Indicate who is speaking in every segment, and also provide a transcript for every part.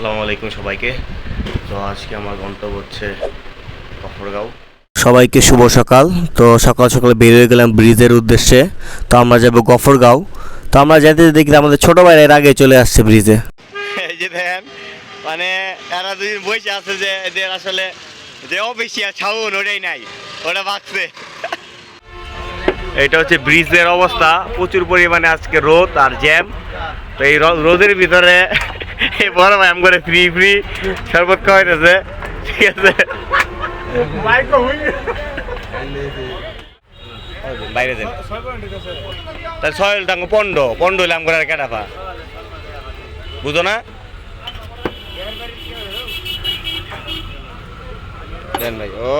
Speaker 1: আসসালামু আলাইকুম সবাইকে। তো আজকে আমার গন্তব্য হচ্ছে কফরগাঁও।
Speaker 2: সবাইকে শুভ সকাল। তো সকাল সকালে বেরিয়ে গেলাম ব্রিজের উদ্দেশ্যে। তো আমরা যাব গফরগাঁও। তো আমরা যেতে যেতে দেখি আমাদের ছোট ভাইরা এর আগে চলে আসছে ব্রিজে।
Speaker 1: এই যে দেখেন মানে এরা দুদিন বসে আছে যে এদের আসলে যে অফিসিয়াল ছাউন ওটাই নাই ওটা বাঁচছে এটা হচ্ছে ব্রিজের অবস্থা। প্রচুর পরিমাণে আজকে রোদ আর জ্যাম। তো এই রোদের ভিতরে বড় ভাই আম করে ফ্রি ফ্রি শরবত খাওয়াইতেছে। ঠিক আছে? বাইরে দেন তাহলে ছয় টাঙ্গ পন্ড পন্ড হইলে আম করে আর কেটাফা বুঝো না? দেন ভাই ও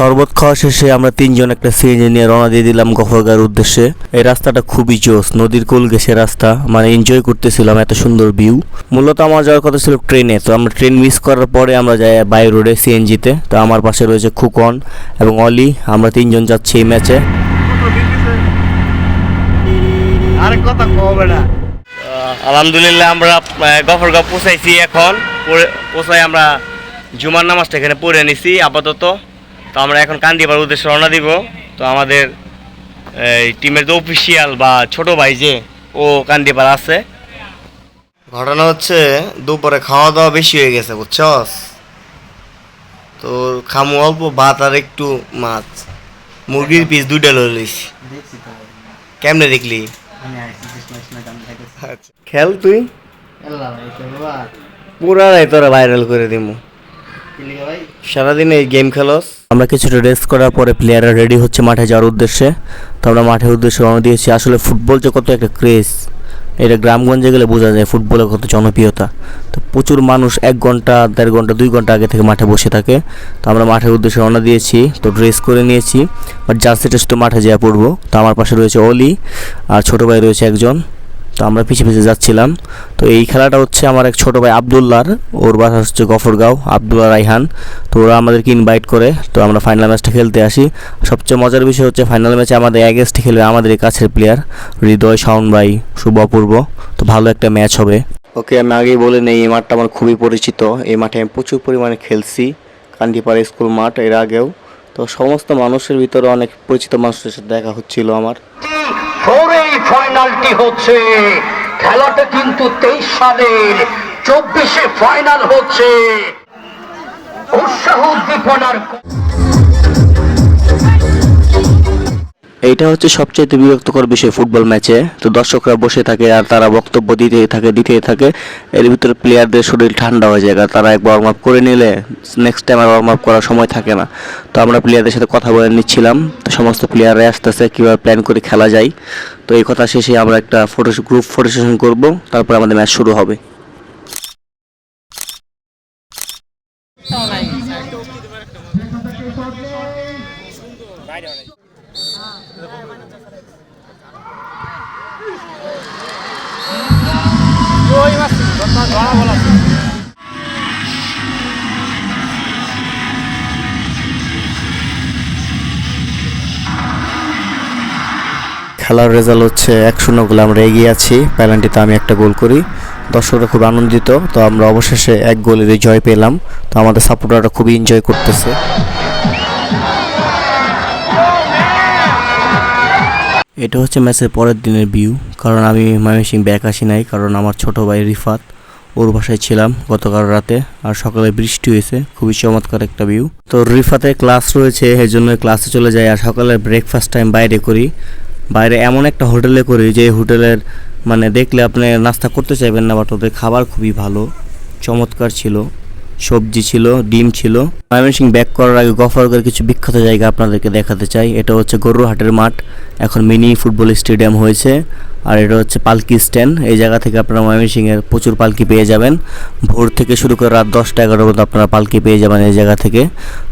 Speaker 2: শরবত খাওয়া শেষে আমরা তিনজন একটা সিএনজি নিয়ে রওনা দিয়ে দিলাম গফরগাঁওয়ের উদ্দেশ্যে। এই রাস্তাটা খুবই জোস নদীর কোল গেছে রাস্তা। মানে এনজয় করতেছিলাম এত সুন্দর ভিউ মূলত আমার যাওয়ার কথা ছিল ট্রেনে তো আমরা ট্রেন মিস করার পরে আমরা যাই বাই রোডে সিএনজিতে। তো আমার পাশে রয়েছে খুকন এবং অলি আমরা তিনজন যাচ্ছি এই ম্যাচে
Speaker 1: আলহামদুলিল্লাহ আমরা গফরগাঁও পৌঁছাইছি এখন। পৌঁছাই আমরা জুমার নামাজটা এখানে পড়ে নিছি আপাতত। তো আমরা এখন কান্দিবার উদ্দেশ্যে রওনা দিব। তো আমাদের এই টিমের যে অফিসিয়াল বা ছোট ভাই যে ও কান্দিবার আছে। ঘটনা হচ্ছে দুপুরে খাওয়া দাওয়া বেশি হয়ে গেছে বুঝছস? তো খামু অল্প ভাত আর একটু মাছ। মুরগির পিস দুইটা লই লইছি। কেমনে দেখলি? আচ্ছা। খেল তুই পুরাই তোরা ভাইরাল করে দিমু। সারাদিন এই গেম খেলস
Speaker 2: আমরা কিছুটা রেস্ট করার পরে প্লেয়াররা রেডি হচ্ছে মাঠে যাওয়ার উদ্দেশ্যে। তো আমরা মাঠের উদ্দেশ্যে রওনা দিয়েছি। আসলে ফুটবল যে কত একটা ক্রেজ এটা গ্রামগঞ্জে গেলে বোঝা যায় ফুটবলের কত জনপ্রিয়তা। তো প্রচুর মানুষ এক ঘণ্টা, দেড় ঘণ্টা, দুই ঘণ্টা আগে থেকে মাঠে বসে থাকে। তো আমরা মাঠের উদ্দেশ্যে রওনা দিয়েছি, তো ড্রেস করে নিয়েছি। বাট জার্সিটা শুধু মাঠে যাওয়া পড়ব। তো আমার পাশে রয়েছে অলি, আর ছোটো ভাই রয়েছে একজন। তো আমরা পিছিয়ে পিছিয়ে যাচ্ছিলাম। তো এই খেলাটা হচ্ছে আমার এক ছোটো ভাই আবদুল্লার। ওর বাসা হচ্ছে গফরগাঁও আবদুল্লা রাইহান তো ওরা আমাদেরকে ইনভাইট করে, তো আমরা ফাইনাল ম্যাচটা খেলতে আসি। সবচেয়ে মজার বিষয় হচ্ছে ফাইনাল ম্যাচে আমাদের অ্যাগেস্ট খেলবে আমাদের কাছের প্লেয়ার হৃদয় শাওন ভাই, শুভ অপূর্ব। তো ভালো একটা ম্যাচ হবে। ওকে, আমি আগেই বলে নেই, এই মাঠটা আমার খুবই পরিচিত। এই মাঠে আমি প্রচুর পরিমাণে খেলছি, কান্দিপাড়া স্কুল মাঠ, এর আগেও। তো সমস্ত মানুষের ভিতরে অনেক পরিচিত মানুষের সাথে দেখা হচ্ছিল আমার।
Speaker 3: পরেই ফাইনালটি হচ্ছে। খেলাটা কিন্তু তেইশ সালের চব্বিশে ফাইনাল হচ্ছে। উৎসাহ উদ্দীপনার
Speaker 2: এইটা হচ্ছে সবচেয়ে বিরক্তকর বিষয় ফুটবল ম্যাচে। তো দর্শকরা বসে থাকে আর তারা বক্তব্য দিতেই থাকে দিতেই থাকে। এর ভিতরে প্লেয়ারদের শরীর ঠান্ডা হয়ে যায় তারা একবার ওয়ার্ম আপ করে নিলে নেক্সট টাইম আর ওয়ার্ম আপ করার সময় থাকে না। তো আমরা প্লেয়ারদের সাথে কথা বলে নিচ্ছিলাম। তো সমস্ত প্লেয়াররা আসতেছে, কীভাবে প্ল্যান করে খেলা যায়। তো এই কথা শেষে আমরা একটা ফটো গ্রুপ ফটো সেশন করব, তারপর আমাদের ম্যাচ শুরু হবে। খেলার রেজাল্ট হচ্ছে এক শূন্য গোলে আমরা এগিয়ে আছি। পেনাল্টিতে আমি একটা গোল করি। দর্শকরা খুব আনন্দিত। তো আমরা অবশেষে এক গোলের জয় পেলাম। তো আমাদের সাপোর্টাররা খুবই এনজয় করতেছে। এটা হচ্ছে ম্যাচের পরের দিনের ভিউ কারণ আমি ময়মনসিং ব্যাক আসি নাই, কারণ আমার ছোট ভাই রিফাত, ওর বাসায় ছিলাম গতকাল রাতে, আর সকালে বৃষ্টি হয়েছে, খুবই চমৎকার একটা ভিউ তো রিফাতের ক্লাস রয়েছে এই জন্য ক্লাসে চলে যাই, আর সকালে ব্রেকফাস্ট টাইম বাইরে করি। বাইরে এমন একটা হোটেলে করি, যে হোটেলের মানে দেখলে আপনি নাস্তা করতে চাইবেন না বাট ওদের খাবার খুবই ভালো, চমৎকার ছিল। সবজি ছিল, ডিম ছিল। ময়মনসিং ব্যাক করার আগে গফরগড়ের কিছু বিখ্যাত জায়গা আপনাদেরকে দেখাতে চাই। এটা হচ্ছে গরুহাটের মাঠ। এখন মিনি ফুটবল স্টেডিয়াম হয়েছে। আর এটা হচ্ছে পালকি স্ট্যান্ড। এই জায়গা থেকে আপনারা ময়মনসিংহের প্রচুর পালকি পেয়ে যাবেন। ভোর থেকে শুরু করে রাত দশটা এগারোর মধ্যে আপনারা পালকি পেয়ে যাবেন এই জায়গা থেকে।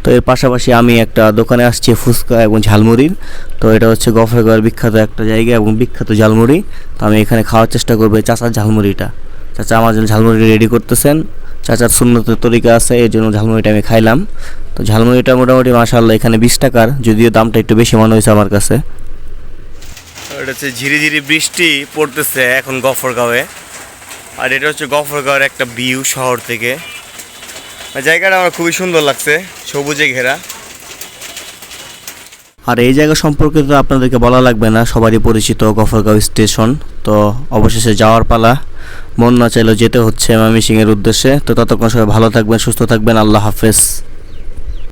Speaker 2: তো এর পাশাপাশি আমি একটা দোকানে আসছি, ফুচকা এবং ঝালমুড়ির তো এটা হচ্ছে গফরগড়ের বিখ্যাত একটা জায়গা এবং বিখ্যাত ঝালমুড়ি। তো আমি এখানে খাওয়ার চেষ্টা করব চাচার ঝালমুড়িটা। চাচা আমার জন্য ঝালমুড়ি রেডি করতেছেন। চাচার সুন্নতের তরিকা আছে, এর জন্য ঝালমুড়িটা আমি খাইলাম। তো ঝালমুড়িটা মোটামুটি মাসাল্লাহ এখানে বিশ টাকার, যদিও দামটা একটু বেশি মনে হয়েছে আমার কাছে।
Speaker 1: এটা হচ্ছে ঝিরি ঝিরি বৃষ্টি পড়তেছে এখন গফরগাঁওয়ে। আর এটা হচ্ছে গফরগাঁওয়ের একটা ভিউ শহর থেকে। জায়গাটা আমার খুবই সুন্দর লাগছে, সবুজে ঘেরা।
Speaker 2: আর এই জায়গা সম্পর্কে তো আপনাদেরকে বলা লাগবে না, সবারই পরিচিত গফরগাঁও স্টেশন। তো অবশেষে যাওয়ার পালা, মন না চাইলেও যেতে হচ্ছে ময়মনসিংহের উদ্দেশ্যে। তো ততক্ষণ সবাই ভালো থাকবেন, সুস্থ থাকবেন, আল্লাহ হাফেজ।